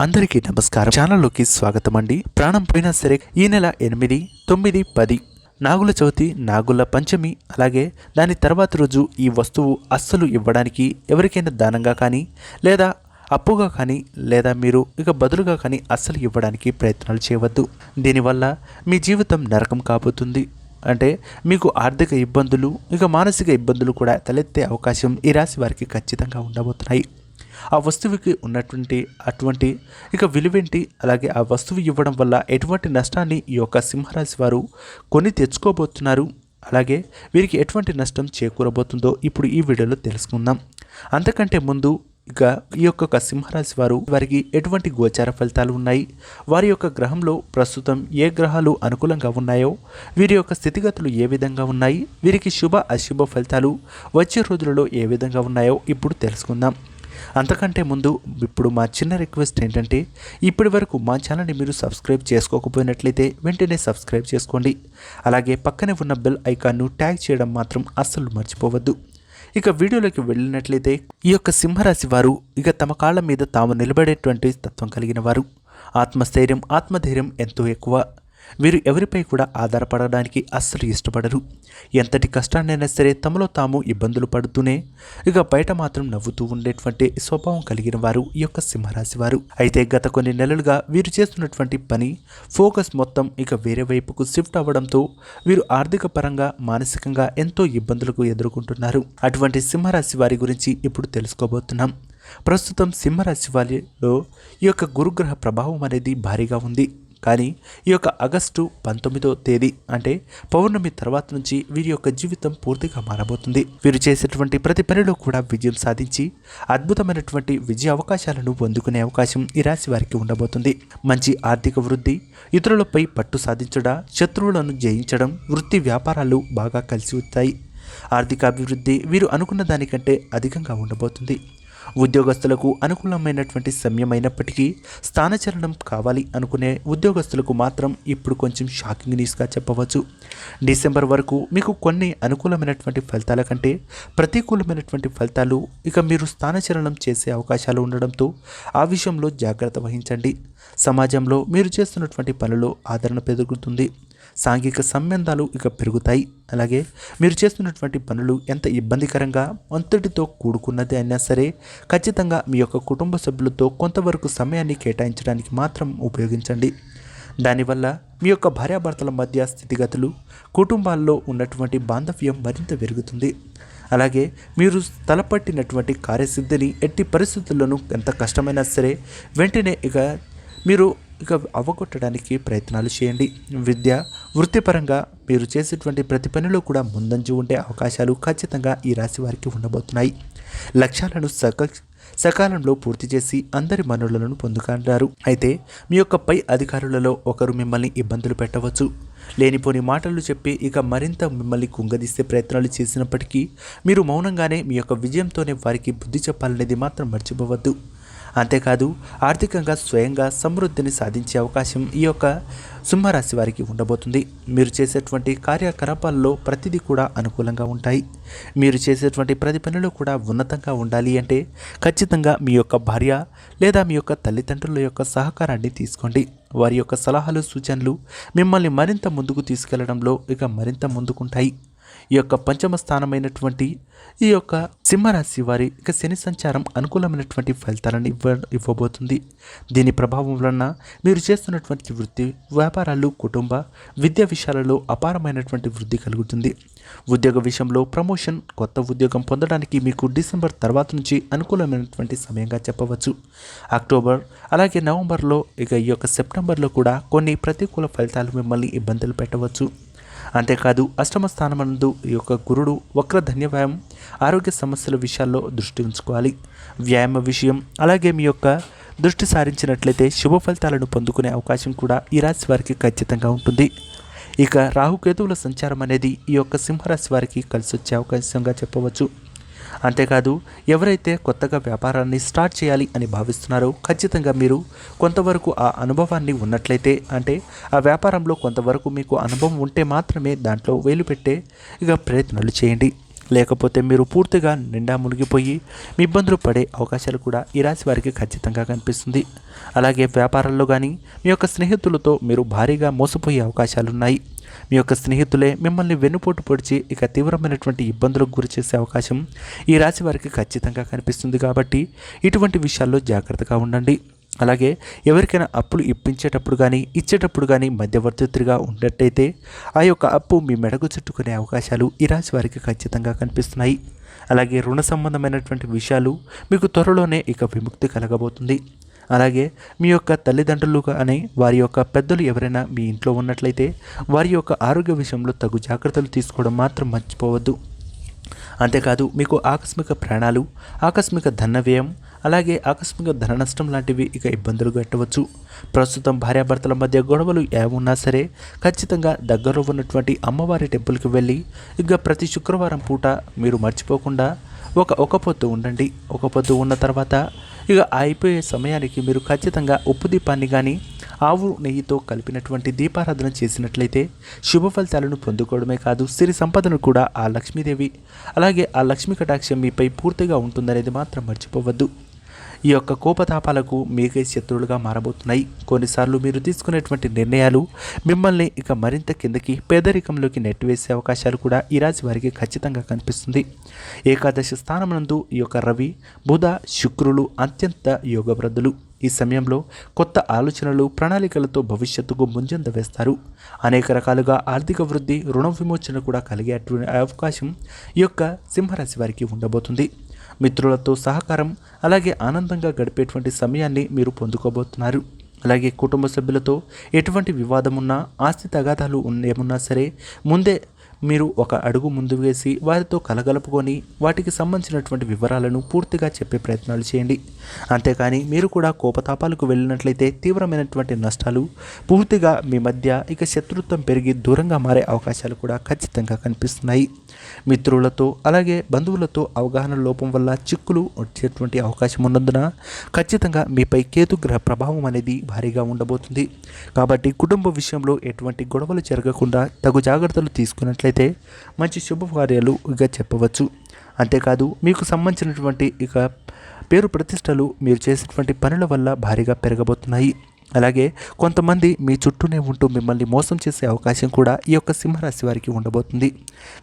అందరికీ నమస్కారం. ఛానల్లోకి స్వాగతం అండి ప్రాణం పోయినా సరే ఈ నెల ఎనిమిది తొమ్మిది పది నాగుల చవితి నాగుల పంచమి అలాగే దాని తర్వాత రోజు ఈ వస్తువు అస్సలు ఇవ్వడానికి ఎవరికైనా దానంగా కానీ లేదా అప్పుగా కానీ లేదా మీరు ఇక బదులుగా కానీ అస్సలు ఇవ్వడానికి ప్రయత్నాలు చేయవద్దు. దీనివల్ల మీ జీవితం నరకం కాబోతుంది. అంటే మీకు ఆర్థిక ఇబ్బందులు ఇక మానసిక ఇబ్బందులు కూడా తలెత్తే అవకాశం ఈ రాశి వారికి ఖచ్చితంగా ఉండబోతున్నాయి. ఆ వస్తువుకి ఉన్నటువంటి అటువంటి ఇక విలువేంటి? అలాగే ఆ వస్తువు ఇవ్వడం వల్ల ఎటువంటి నష్టాన్ని ఈ యొక్క సింహరాశి వారు కొని తెచ్చుకోబోతున్నారు? అలాగే వీరికి ఎటువంటి నష్టం చేకూరబోతుందో ఇప్పుడు ఈ వీడియోలో తెలుసుకుందాం. అంతకంటే ముందు ఇక ఈ యొక్క సింహరాశి వారు వారికి ఎటువంటి గోచార ఫలితాలు ఉన్నాయి? వారి యొక్క గ్రహంలో ప్రస్తుతం ఏ గ్రహాలు అనుకూలంగా ఉన్నాయో? వీరి యొక్క స్థితిగతులు ఏ విధంగా ఉన్నాయి? వీరికి శుభ అశుభ ఫలితాలు వచ్చే రోజులలో ఏ విధంగా ఉన్నాయో ఇప్పుడు తెలుసుకుందాం. అంతకంటే ముందు ఇప్పుడు మా చిన్న రిక్వెస్ట్ ఏంటంటే ఇప్పటి వరకు మా ఛానల్ని మీరు సబ్స్క్రైబ్ చేసుకోకపోయినట్లయితే వెంటనే సబ్స్క్రైబ్ చేసుకోండి. అలాగే పక్కనే ఉన్న బెల్ ఐకాన్ను ట్యాగ్ చేయడం మాత్రం అస్సలు మర్చిపోవద్దు. ఇక వీడియోలోకి వెళ్ళినట్లయితే ఈ యొక్క సింహరాశి వారు ఇక తమ కాళ్ళ మీద తాము నిలబడేటువంటి తత్వం కలిగిన వారు. ఆత్మస్థైర్యం ఆత్మధైర్యం ఎంతో ఎక్కువ. వీరు ఎవరిపై కూడా ఆధారపడడానికి అస్సలు ఇష్టపడరు. ఎంతటి కష్టాన్నైనా సరే తమలో తాము ఇబ్బందులు పడుతూనే ఇక బయట మాత్రం నవ్వుతూ ఉండేటువంటి స్వభావం కలిగిన వారు ఈ యొక్క సింహరాశి వారు. అయితే గత కొన్ని నెలలుగా వీరు చేస్తున్నటువంటి పని ఫోకస్ మొత్తం ఇక వేరే వైపుకు షిఫ్ట్ అవ్వడంతో వీరు ఆర్థిక పరంగా మానసికంగా ఎంతో ఇబ్బందులకు ఎదుర్కొంటున్నారు. అటువంటి సింహరాశి వారి గురించి ఇప్పుడు తెలుసుకోబోతున్నాం. ప్రస్తుతం సింహరాశి వారిలో ఈ యొక్క గురుగ్రహ ప్రభావం అనేది భారీగా ఉంది. కానీ ఈ యొక్క ఆగస్టు పంతొమ్మిదో తేదీ అంటే పౌర్ణమి తర్వాత నుంచి వీరి యొక్క జీవితం పూర్తిగా మారబోతుంది. వీరు చేసేటువంటి ప్రతి పనిలో కూడా విజయం సాధించి అద్భుతమైనటువంటి విజయ అవకాశాలను పొందుకునే అవకాశం ఈ రాశి వారికి ఉండబోతుంది. మంచి ఆర్థిక వృద్ధి ఇతరులపై పట్టు సాధించడం శత్రువులను జయించడం వృత్తి వ్యాపారాలు బాగా కలిసి వస్తాయి ఆర్థిక అభివృద్ధి వీరు అనుకున్న దానికంటే అధికంగా ఉండబోతుంది. ఉద్యోగస్తులకు అనుకూలమైనటువంటి సమయమైనప్పటికీ స్థానచలనం కావాలి అనుకునే ఉద్యోగస్తులకు మాత్రం ఇప్పుడు కొంచెం షాకింగ్ న్యూస్గా చెప్పవచ్చు. డిసెంబర్ వరకు మీకు కొన్ని అనుకూలమైనటువంటి ఫలితాల కంటే ప్రతికూలమైనటువంటి ఫలితాలు ఇక మీరు స్థానచలనం చేసే అవకాశాలు ఉండడంతో ఆ విషయంలో జాగ్రత్త వహించండి. సమాజంలో మీరు చేస్తున్నటువంటి పనులు ఆదరణ పెరుగుతుంది. సాంఘిక సంబంధాలు ఇక పెరుగుతాయి. అలాగే మీరు చేస్తున్నటువంటి పనులు ఎంత ఇబ్బందికరంగా ఒంతటితో కూడుకున్నది అయినా సరే ఖచ్చితంగా మీ యొక్క కుటుంబ సభ్యులతో కొంతవరకు సమయాన్ని కేటాయించడానికి మాత్రం ఉపయోగించండి. దానివల్ల మీ యొక్క భార్యాభర్తల మధ్య స్థితిగతులు కుటుంబాల్లో ఉన్నటువంటి బాంధవ్యం మరింత పెరుగుతుంది. అలాగే మీరు తలపట్టినటువంటి కార్యసిద్ధిని ఎట్టి పరిస్థితుల్లోనూ ఎంత కష్టమైనా సరే వెంటనే ఇక మీరు ఇక అవ్వగొట్టడానికి ప్రయత్నాలు చేయండి. విద్య వృత్తిపరంగా మీరు చేసేటువంటి ప్రతి పనిలో కూడా ముందంజు ఉండే అవకాశాలు ఖచ్చితంగా ఈ రాశి వారికి ఉండబోతున్నాయి. లక్ష్యాలను సక సకాలంలో పూర్తి చేసి అందరి మనులను పొందుకుంటారు. అయితే మీ యొక్క పై అధికారులలో ఒకరు మిమ్మల్ని ఇబ్బందులు పెట్టవచ్చు. లేనిపోని మాటలు చెప్పి ఇక మరింత మిమ్మల్ని కుంగదీసే ప్రయత్నాలు చేసినప్పటికీ మీరు మౌనంగానే మీ యొక్క విజయంతోనే వారికి బుద్ధి చెప్పాలనేది మాత్రం మర్చిపోవద్దు. అంతేకాదు ఆర్థికంగా స్వయంగా సమృద్ధిని సాధించే అవకాశం ఈ యొక్క సింహరాశి వారికి ఉండబోతుంది. మీరు చేసేటువంటి కార్యకలాపాల్లో ప్రతిదీ కూడా అనుకూలంగా ఉంటాయి. మీరు చేసేటువంటి ప్రతి పనిలో కూడా ఉన్నతంగా ఉండాలి అంటే ఖచ్చితంగా మీ యొక్క భార్య లేదా మీ యొక్క తల్లిదండ్రుల యొక్క సహకారాన్ని తీసుకోండి. వారి యొక్క సలహాలు సూచనలు మిమ్మల్ని మరింత ముందుకు తీసుకెళ్ళడంలో ఇక మరింత ముందుకుంటాయి. ఈ యొక్క పంచమ స్థానమైనటువంటి ఈ యొక్క సింహరాశి వారి ఇక శని సంచారం అనుకూలమైనటువంటి ఫలితాలను ఇవ్వ ఇవ్వబోతుంది. దీని ప్రభావం వలన మీరు చేస్తున్నటువంటి వృత్తి వ్యాపారాలు కుటుంబ విద్యా విషయాలలో అపారమైనటువంటి వృద్ధి కలుగుతుంది. ఉద్యోగ విషయంలో ప్రమోషన్ కొత్త ఉద్యోగం పొందడానికి మీకు డిసెంబర్ తర్వాత నుంచి అనుకూలమైనటువంటి సమయంగా చెప్పవచ్చు. అక్టోబర్ అలాగే నవంబర్లో ఇక ఈ యొక్క సెప్టెంబర్లో కూడా కొన్ని ప్రతికూల ఫలితాలు మిమ్మల్ని ఇబ్బందులు పెట్టవచ్చు. అంతేకాదు అష్టమ స్థానమందు ఈ యొక్క గురుడు వక్ర ధన్యవ్యాయం ఆరోగ్య సమస్యల విషయాల్లో దృష్టి ఉంచుకోవాలి. వ్యాయామ విషయం అలాగే మీ యొక్క దృష్టి సారించినట్లయితే శుభ ఫలితాలను పొందుకునే అవకాశం కూడా ఈ రాశి వారికి ఖచ్చితంగా ఉంటుంది. ఇక రాహుకేతువుల సంచారం అనేది ఈ యొక్క సింహరాశి వారికి కలిసి వచ్చే అవకాశంగా చెప్పవచ్చు. అంతేకాదు ఎవరైతే కొత్తగా వ్యాపారాన్ని స్టార్ట్ చేయాలి అని భావిస్తున్నారో ఖచ్చితంగా మీరు కొంతవరకు ఆ అనుభవాన్ని ఉన్నట్లయితే అంటే ఆ వ్యాపారంలో కొంతవరకు మీకు అనుభవం ఉంటే మాత్రమే దాంట్లో వేలు పెట్టే ఇక ప్రయత్నాలు చేయండి. లేకపోతే మీరు పూర్తిగా నిండా మునిగిపోయి మీ ఇబ్బందులు పడే అవకాశాలు కూడా ఈ రాశి వారికి ఖచ్చితంగా కనిపిస్తుంది. అలాగే వ్యాపారాల్లో కానీ మీ యొక్క స్నేహితులతో మీరు భారీగా మోసపోయే అవకాశాలున్నాయి. మీ యొక్క స్నేహితులే మిమ్మల్ని వెన్నుపోటు పొడిచి ఇక తీవ్రమైనటువంటి ఇబ్బందులకు గురి చేసే అవకాశం ఈ రాశి వారికి ఖచ్చితంగా కనిపిస్తుంది కాబట్టి ఇటువంటి విషయాల్లో జాగ్రత్తగా ఉండండి. అలాగే ఎవరికైనా అప్పులు ఇప్పించేటప్పుడు కానీ ఇచ్చేటప్పుడు కానీ మధ్యవర్తిగా ఉన్నట్టయితే ఆ యొక్క అప్పు మీ మెడకు చుట్టుకునే అవకాశాలు ఈ రాశి వారికి ఖచ్చితంగా కనిపిస్తున్నాయి. అలాగే రుణ సంబంధమైనటువంటి విషయాలు మీకు త్వరలోనే ఇక విముక్తి కలగబోతుంది. అలాగే మీ యొక్క తల్లిదండ్రులు కానీ వారి యొక్క పెద్దలు ఎవరైనా మీ ఇంట్లో ఉన్నట్లయితే వారి యొక్క ఆరోగ్య విషయంలో తగు జాగ్రత్తలు తీసుకోవడం మాత్రం మర్చిపోవద్దు. అంతేకాదు మీకు ఆకస్మిక ప్రాణాలు ఆకస్మిక ధన వ్యయం అలాగే ఆకస్మిక ధన నష్టం లాంటివి ఇక ఇబ్బందులు పెట్టవచ్చు ప్రస్తుతం భార్యాభర్తల మధ్య గొడవలు ఏమున్నా సరే ఖచ్చితంగా దగ్గరలో ఉన్నటువంటి అమ్మవారి టెంపుల్కి వెళ్ళి ఇక ప్రతి శుక్రవారం పూట మీరు మర్చిపోకుండా ఒక ఒక పొద్దు ఉండండి. ఒక పొద్దు ఉన్న తర్వాత ఇక అయిపోయే సమయానికి మీరు ఖచ్చితంగా ఉప్పు దీపాన్ని కానీ ఆవు నెయ్యితో కలిపినటువంటి దీపారాధన చేసినట్లయితే శుభ ఫలితాలను పొందుకోవడమే కాదు సిరి సంపదను కూడా ఆ లక్ష్మీదేవి అలాగే ఆ లక్ష్మీ కటాక్షం మీపై పూర్తిగా ఉంటుందనేది మాత్రం మర్చిపోవద్దు. ఈ యొక్క కోపతాపాలకు మీకే శత్రువులుగా మారబోతున్నాయి. కొన్నిసార్లు మీరు తీసుకునేటువంటి నిర్ణయాలు మిమ్మల్ని ఇక మరింత కిందకి పేదరికంలోకి నెట్టివేసే అవకాశాలు కూడా ఈ రాశి వారికి ఖచ్చితంగా కనిపిస్తుంది. ఏకాదశి స్థానమునందు ఈ యొక్క రవి బుధ శుక్రులు అత్యంత యోగప్రదులు ఈ సమయంలో కొత్త ఆలోచనలు ప్రణాళికలతో భవిష్యత్తుకు ముంజంద వేస్తారు. అనేక రకాలుగా ఆర్థిక వృద్ధి రుణ విమోచన కూడా కలిగే అవకాశం ఈ యొక్క సింహరాశి వారికి ఉండబోతుంది. మిత్రులతో సహకారం అలాగే ఆనందంగా గడిపేటువంటి సమయాన్ని మీరు పొందుకోబోతున్నారు. అలాగే కుటుంబ సభ్యులతో ఎటువంటి వివాదమున్నా ఆస్తి తగాదాలు ఏమున్నా సరే ముందే మీరు ఒక అడుగు ముందు వేసి వారితో కలగలుపుకొని వాటికి సంబంధించినటువంటి వివరాలను పూర్తిగా చెప్పే ప్రయత్నాలు చేయండి. అంతేకాని మీరు కూడా కోపతాపాలకు వెళ్ళినట్లయితే తీవ్రమైనటువంటి నష్టాలు పూర్తిగా మీ మధ్య ఇక శత్రుత్వం పెరిగి దూరంగా మారే అవకాశాలు కూడా ఖచ్చితంగా కనిపిస్తున్నాయి. మిత్రులతో అలాగే బంధువులతో అవగాహన లోపం వల్ల చిక్కులు వచ్చేటువంటి అవకాశం ఉన్నందున ఖచ్చితంగా మీపై కేతుగ్రహ ప్రభావం అనేది భారీగా ఉండబోతుంది. కాబట్టి కుటుంబ విషయంలో ఎటువంటి గొడవలు జరగకుండా తగు జాగ్రత్తలు తీసుకున్నట్లు అయితే మంచి శుభకార్యాలు ఇక చెప్పవచ్చు. అంతేకాదు మీకు సంబంధించినటువంటి ఇక పేరు ప్రతిష్టలు మీరు చేసినటువంటి పనుల వల్ల భారీగా పెరగబోతున్నాయి. అలాగే కొంతమంది మీ చుట్టూనే ఉంటూ మిమ్మల్ని మోసం చేసే అవకాశం కూడా ఈ యొక్క సింహరాశి వారికి ఉండబోతుంది.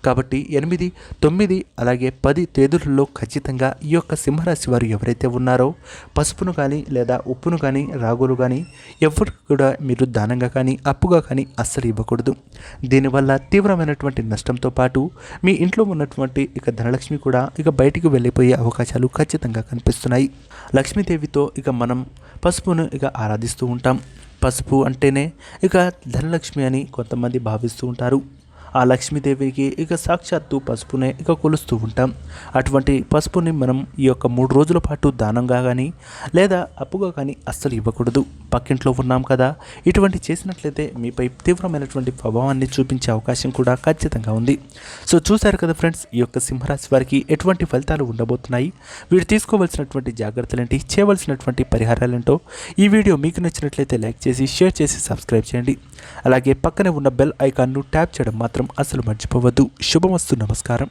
కాబట్టి ఎనిమిది తొమ్మిది అలాగే పది తేదీలలో ఖచ్చితంగా ఈ యొక్క సింహరాశి వారు ఎవరైతే ఉన్నారో పసుపును కానీ లేదా ఉప్పును కానీ రాగులు కానీ ఎవరికి కూడా మీరు దానంగా కానీ అప్పుగా కానీ అస్సలు ఇవ్వకూడదు. దీనివల్ల తీవ్రమైనటువంటి నష్టంతో పాటు మీ ఇంట్లో ఉన్నటువంటి ఇక ధనలక్ష్మి కూడా ఇక బయటికి వెళ్ళిపోయే అవకాశాలు ఖచ్చితంగా కనిపిస్తున్నాయి. లక్ష్మీదేవితో ఇక మనం పసుపును ఇక ఆరాధిస్తూ ఉంటాం. పసుపు అంటేనే ఇక ధనలక్ష్మి అని కొంతమంది భావిస్తూ ఉంటారు. ఆ లక్ష్మీదేవికి ఇక సాక్షాత్తు పసుపునే ఇక కొలుస్తూ ఉంటాం. అటువంటి పసుపుని మనం ఈ యొక్క మూడు రోజుల పాటు దానంగా కానీ లేదా అప్పుగా కానీ అస్సలు ఇవ్వకూడదు. పక్కింట్లో ఉన్నాం కదా ఇటువంటి చేసినట్లయితే మీపై తీవ్రమైనటువంటి ప్రభావాన్ని చూపించే అవకాశం కూడా ఖచ్చితంగా ఉంది. సో చూశారు కదా ఫ్రెండ్స్ ఈ యొక్క సింహరాశి వారికి ఎటువంటి ఫలితాలు ఉండబోతున్నాయి? వీరు తీసుకోవాల్సినటువంటి జాగ్రత్తలు ఏంటి చేయవలసినటువంటి పరిహారాలు ఏంటో ఈ వీడియో మీకు నచ్చినట్లయితే లైక్ చేసి షేర్ చేసి సబ్స్క్రైబ్ చేయండి. అలాగే పక్కనే ఉన్న బెల్ ఐకాన్ను ట్యాప్ చేయడం మాత్రం మాత్రం అసలు మర్చిపోవద్దు. శుభమస్తు నమస్కారం.